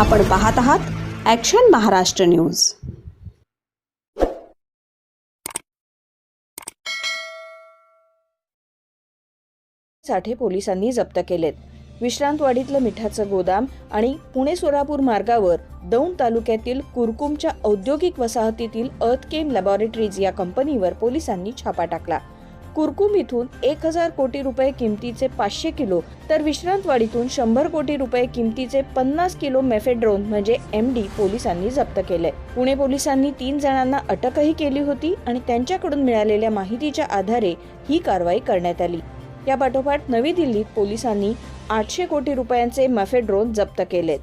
आपण पाहत आहात ॲक्शन महाराष्ट्र न्यूज साठे पोलिसांनी जप्त केलेत. विश्रांतवाडीतलं मिठाचं गोदाम आणि पुणे सोलापूर मार्गावर दौंड तालुक्यातील कुरकुमच्या औद्योगिक वसाहतीतील अर्थकेम लॅबॉरेटरीज या कंपनीवर पोलिसांनी छापा टाकला. कुरकुम इथून एक हजार कोटी रुपये किमतीचे पाचशे किलो तर विश्रांतवाडीतून शंभर कोटी रुपये किमतीचे पन्नास किलो मेफेड्रोन म्हणजे एम डी पोलिसांनी जप्त केले. पुणे पोलिसांनी तीन जणांना अटकही केली होती आणि त्यांच्याकडून मिळालेल्या माहितीच्या आधारे ही कारवाई करण्यात आली. या पाठोपाठ नवी दिल्लीत पोलिसांनी आठशे कोटी रुपयांचे मफेड्रोन जप्त केलेत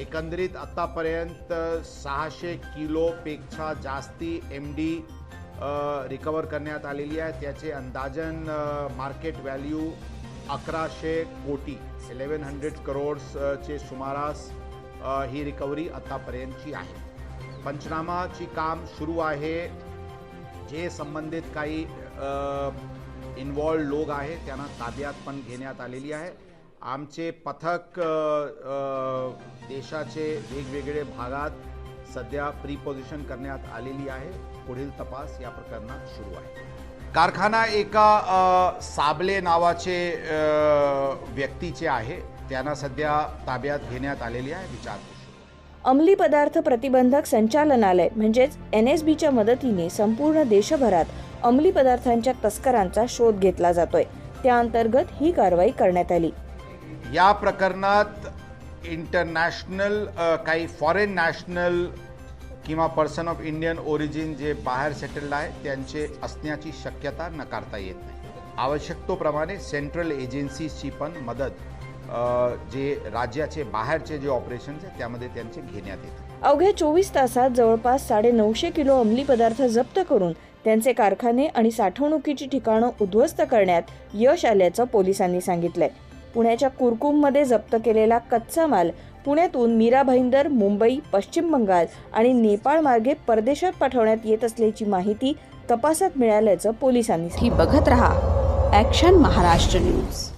एकंदरीत आतापर्यंत सहाशे किलोपेक्षा जास्ती एम डी रिकवर करण्यात आलेली आहे. त्याचे अंदाजन मार्केट व्हॅल्यू अकराशे कोटी. इलेवन हंड्रेड करोड्सचे सुमारास ही रिकव्हरी आतापर्यंतची आहे. पंचनामाची काम सुरू आहे. जे संबंधित काही इन्वॉल्ड लोक आहे त्यांना ताब्यात पण घेण्यात आलेली आहे. आमचे पथक देशाचे वेगवेगळे भागात सध्या प्रीपोझिशन करण्यात आलेली आहे. पुढील तपास या प्रकरणात सुरू आहे. कारखाना एका साबले नावाचे व्यक्तीचे आहे. त्यांना सध्या ताब्यात घेण्यात आलेली आहे. विचारपूस आहे. अंमली पदार्थ प्रतिबंधक संचालनालय म्हणजेच एन एस बीच्या मदतीने संपूर्ण देशभरात अंमली पदार्थांच्या तस्करांचा शोध घेतला जातोय. त्या अंतर्गत ही कारवाई करण्यात आली. या प्रकरणात इंटरनॅशनल काही फॉरेन नॅशनल किंवा पर्सन ऑफ इंडियन ओरिजिन जे बाहेर सेटल्ड आहे त्यांचे असण्याची शक्यता नकारता येत नाही. आवश्यकतेप्रमाणे सेंट्रल एजन्सीजची पण मदत जे राज्याचे बाहेरचे जे ऑपरेशन्स आहेत त्यामध्ये त्यांचे घेण्यात येते अवघ्या चोवीस तासात जवळपास साडे नऊशे किलो अंमली पदार्थ जप्त करून त्यांचे कारखाने आणि साठवणुकीची ठिकाणं उद्ध्वस्त करण्यात यश आल्याचं पोलिसांनी सांगितलंय. पुण्याच्या कुरकुममध्ये जप्त केलेला कच्चा माल पुण्यातून मीरा भाईंदर मुंबई पश्चिम बंगाल आणि नेपाळ मार्गे परदेशात पाठवण्यात येत असल्याची माहिती तपासात मिळाल्याचं पोलिसांनी ही बघत रहा ॲक्शन महाराष्ट्र न्यूज